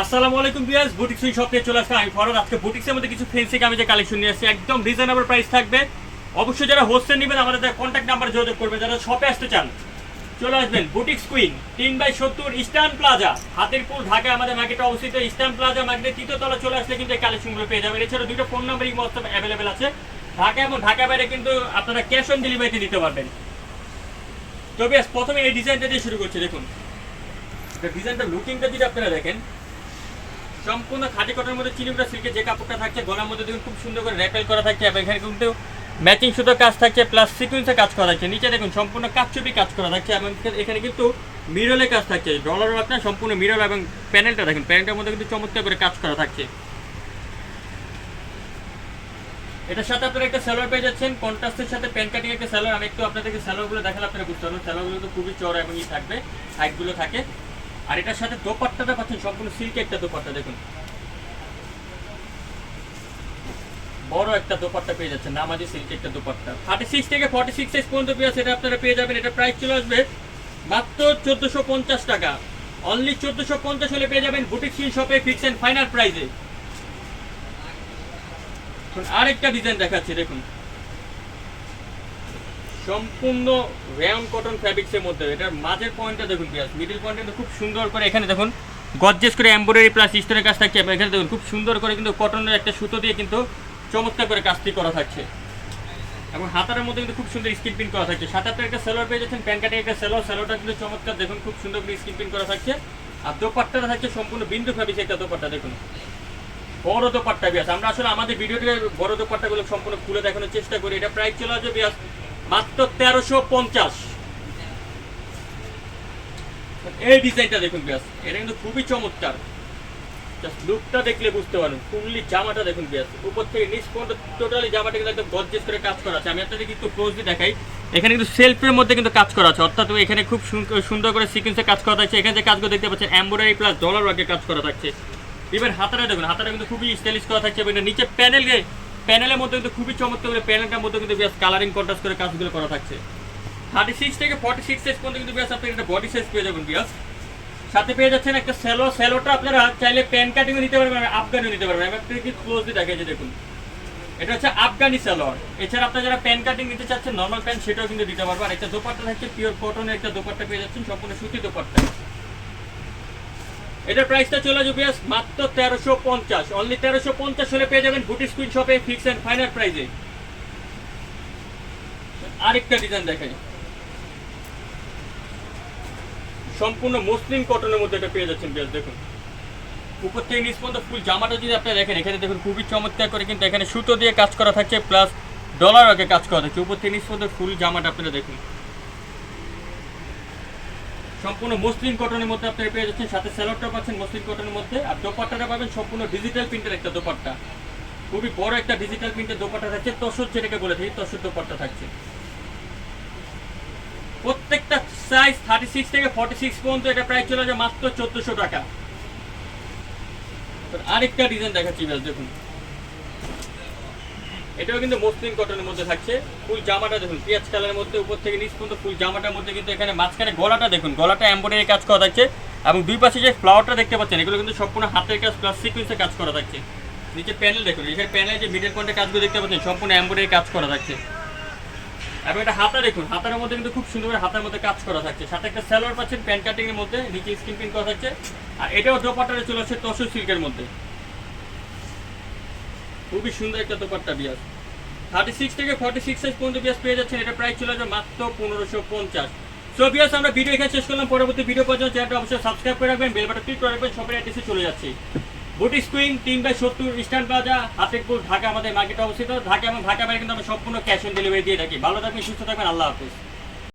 আসসালামু আলাইকুম বিয়াস boutiques win শপে চলে আসলাম আমি ফরদ আজকে বুটিক্সের মধ্যে কিছু ফেন্সি যে কালেকশন নিয়ে আসছি। একদম রিজনেবল প্রাইস থাকবে। অবশ্যই যারা হোস্টেল নেবেন, আমাদের কন্ট্যাক্ট নাম্বার যোগাযোগ করবেন, যারা শপে আসতে চান। চলে আসবেন বুটিক্স কুইন, তিন বাই সত্তর ইস্টার্ন প্লাজা। হাতিরপুর ঢাকা আমাদের মার্কেটে অবস্থিত ইস্টার্ন প্লাজা মার্কেটের তৃতীয় তলা চলে আসলে কিন্তু এই কালেকশনগুলো পেয়ে যাবেন। এছাড়া দুটো ফোন নাম্বার এই মস্ত অ্যাভেলেবেল আছে। ঢাকা এবং ঢাকা বাইরে কিন্তু আপনারা ক্যাশ অন ডেলিভারিতে দিতে পারবেন। তো বেশ, প্রথমে এই ডিজাইনটা দিয়ে শুরু করছি, দেখুন। ডিজাইনটা লুকিংটা যদি আপনারা দেখেন সম্পূর্ণ খাদি কটনের মধ্যে চিনিগুলো সিল্কের যে কাপড়টা থাকছে, গলার মধ্যে দেখুন খুব সুন্দর করে র্যাপেল করা থাকছে, এবং এখানে কিন্তু ম্যাচিং সুতো কাজ থাকছে, প্লাস সিকুয়েন্সের কাজ করা থাকছে। নিচে দেখুন, সম্পূর্ণ কাপচুপি কাজ করা থাকছে, এবং এখানে কিন্তু মিরলে কাজ থাকছে। ডলারও আপনার সম্পূর্ণ মিরল, এবং প্যানেলটা দেখুন, প্যানেলটার মধ্যে কিন্তু চমৎকার করে কাজ করা থাকছে। এটার সাথে আপনারা একটা স্যালোয়ার পেয়ে যাচ্ছেন, কন্ট্রাস্টের সাথে প্যান কাটিং একটা স্যালোয়ার আমি একটু আপনাদেরকে স্যালোয়ারগুলো দেখালে আপনারা বুঝতে পারবেন। স্যালোয়ারগুলো তো খুবই চড়া এবং ই থাকবে হাইটগুলো থাকে। আর এটার সাথে দোপাট্টাটা পাচ্ছেন, সম্পূর্ণ সিল্কে একটা দোপাট্টা, দেখুন। বড় একটা দোপাট্টা পেয়ে যাচ্ছেন, নামাজি সিল্কে একটা দোপাট্টা। থার্টি সিক্স থেকে ফর্টি সিক্স সাইজ পর্যন্ত পেয়ে সেটা আপনারা পেয়ে যাবেন, এটা প্রাইস চলে আসবে মাত্র চোদ্দোশো পঞ্চাশ টাকা। অনলি চোদ্দোশো পঞ্চাশ হলে পেয়ে যাবেন বুটিক সিন শপে ফিক্স অ্যান্ড ফাইনাল প্রাইসে আরেকটা ডিজাইন দেখাচ্ছি, দেখুন। সম্পূর্ণ রেয়ন কটন ফ্যাব্রিক্সের মধ্যে। এটার মাঝের পয়েন্টটা দেখুন পিয়াজ মিডিল পয়েন্টটা খুব সুন্দর করে এখানে দেখুন গজ্জেস করে এমব্রয়ডারি প্লাস স্টোনের কাজ থাকছে। এখানে দেখুন, খুব সুন্দর করে কিন্তু কটনের একটা সুতো দিয়ে কিন্তু চমৎকার করে কাজটি করা থাকছে। এবং হাতার মধ্যে কিন্তু খুব সুন্দর স্কিন প্রিন্ট করা থাকছে। আপনার একটা সেলোয়ার পেয়ে যাচ্ছেন প্যান কাটিং একটা সেলোয়ার সেলোয়ারটা কিন্তু চমৎকার, দেখুন, খুব সুন্দর করে স্কিন প্রিন্ট করা থাকছে। আর দোপাট্টাটা থাকছে সম্পূর্ণ বিন্দু ফ্যাব্রিক্স একটা দোপাট্টা, দেখুন। বড় দোপাট্টা বিয়াস আমরা আসলে আমাদের ভিডিওতে বড় দোপাট্টাগুলো সম্পূর্ণ খুলে দেখানোর চেষ্টা করি। এটা প্রাইস চলে আসবে বিয়াস মাত্র তেরোশো পঞ্চাশ। এই ডিজাইনটা দেখুন বিয়াস এটা কিন্তু খুবই চমৎকার। লুকটা দেখলে বুঝতে পারবেন, ফুললি জামাটা দেখুন বিয়াস উপর থেকে নিচ পর্যন্ত টোটালি জামাটা কিন্তু একদম গর্জেস করে কাজ করা আছে। আমি আপনাদেরকে একটু ক্লোজলি দেখাই, এখানে কিন্তু সেলফের মধ্যে কিন্তু কাজ করা আছে। অর্থাৎ এখানে খুব সুন- সুন্দর করে সিকোয়েন্সে কাজ করা থাকছে। এখানে যে কাজগুলো দেখতে পাচ্ছেন এমব্রয়ডারি প্লাস ডলার ওয়ার্কের কাজ করা থাকছে। ইভেন হাতাটা দেখুন, হাতাটা কিন্তু খুবই স্টাইলিশ করা থাকছে। এবং নিচে প্যানেল প্যানেলের মধ্যে কিন্তু খুবই চমৎকার করে প্যানেলটার মধ্যে কিন্তু বেশ কালারিং কন্ট্রাস্ট করে কাজগুলো করা থাকছে। থার্টি সিক্স থেকে ফর্টি সিক্স সাইজ পর্যন্ত কিন্তু বেশ আপনি একটা বডি সাইজ পেয়ে যাবেন বিয়াস সাথে পেয়ে যাচ্ছেন একটা স্যালো স্যালোটা আপনারা চাইলে প্যান কাটিংও নিতে পারবেন আফগানিও নিতে পারবেন। আমি আপনাকে ক্লোজলি দেখাচ্ছি দেখুন। এটা হচ্ছে আফগানি স্যালোয়ার এছাড়া আপনারা যারা প্যান কাটিং নিতে চাচ্ছেন নর্মাল প্যান্ট সেটাও কিন্তু দিতে পারবেন। আর একটা দোপাট্টা থাকছে পিওর কটনের একটা দোপাট্টা পেয়ে যাচ্ছেন, সম্পূর্ণ সুতি দোপাট্টা। এটার প্রাইসটা চলে যাবে মাত্র তেরোশো পঞ্চাশ। অনলি তেরোশো পঞ্চাশ হলে পেয়ে যাবেন বুটি স্ক্রিন শপে ফিক্স অ্যান্ড ফাইনাল প্রাইসে আরেকটা ডিজাইন দেখাই। সম্পূর্ণ মুসলিম কটনের মধ্যে এটা পেয়ে যাচ্ছেন বেশ দেখুন। উপর থেকে নিচ পর্যন্ত ফুল জামাটা যদি আপনারা দেখেন, এখানে দেখুন খুবই চমৎকার করে কিন্তু এখানে সুতো দিয়ে কাজ করা থাকছে প্লাস ডলার আগে কাজ করা থাকছে। উপর থেকে নিচ পর্যন্ত ফুল জামাটা আপনারা দেখুন। সম্পূর্ণ মসলিন কটনের মধ্যে আপনারা পেয়ে যাচ্ছেন, সাথে স্যালোডটা পাচ্ছেন মসলিন কটনের মধ্যে। আর দোপাট্টাটা পাবেন সম্পূর্ণ ডিজিটাল প্রিন্টের একটা দোপাট্টা। খুবই বড় একটা ডিজিটাল প্রিন্টের দোপাট্টা থাকছে। তসর যেটাকে বলে থাকি, তসর দোপাট্টা থাকছে। প্রত্যেকটা সাইজ থার্টি সিক্স থেকে ফর্টি সিক্স পর্যন্ত এটা প্রাইস চলে যায় মাত্র চোদ্দোশো টাকা। আরেকটা ডিজাইন দেখাচ্ছি বেশ দেখুন। এটাও কিন্তু মসলিন কটনের মধ্যে থাকছে। ফুল জামাটা দেখুন, পিঁয়াজ কালারের মধ্যে, উপর থেকে নিচ পর্যন্ত ফুল জামাটার মধ্যে কিন্তু এখানে মাঝখানে গলাটা দেখুন, গলাটা এম্বয়ডারি কাজ করা থাকছে এবং দুই পাশে যে ফ্লাওয়ারটা দেখতে পাচ্ছেন, এগুলো কিন্তু সম্পূর্ণ হাতের কাজ প্লাস সিকুয়েন্সে কাজ করা থাকছে। নিচে প্যানেল দেখুন এখানে প্যানেলে যে মিডল পয়েন্টের কাজগুলো দেখতে পাচ্ছেন, সম্পূর্ণ এম্বয়ডারি কাজ করা থাকছে। এবং এটা হাতা দেখুন, হাতার মধ্যে কিন্তু খুব সুন্দর হাতার মধ্যে কাজ করা থাকছে। সাথে একটা স্যালোয়ার পাচ্ছেন প্যান্ট কাটিং এর মধ্যে, নিচে স্কিন প্রিন্ট করা থাকছে। আর এটাও দোপাট্টারে চলে আসছে তসর সিল্কের মধ্যে। খুবই সুন্দর একটা দোপাট্টা বিয়াস। থার্টি সিক্স থেকে ফর্টি সিক্স সাইজ পর্যন্ত বিয়াস পেয়ে যাচ্ছেন, এটা প্রাইস চলে যাবে মাত্র পনেরোশো পঞ্চাশ। সো বিয়াস, আমরা ভিডিও এখানে শেষ করলাম, পরবর্তী ভিডিও পর্যন্ত চ্যানেলটা অবশ্যই সাবস্ক্রাইব করে রাখবেন বেল বাটন ক্লিক করে রাখবেন সবার অ্যাড্রেসে চলে যাচ্ছি। বুটি স্ক্রিন তিন বাই সত্তর ইস্টার্ন প্লাজা হাতিরপুর, ঢাকা, আমাদের মার্কেটে অবস্থিত। ঢাকা এবং ঢাকা বাইরে কিন্তু আমরা সম্পূর্ণ ক্যাশ অন ডেলিভারি দিয়ে থাকি। ভালো থাকবেন, সুস্থ থাকবেন, আল্লাহ হাফিজ।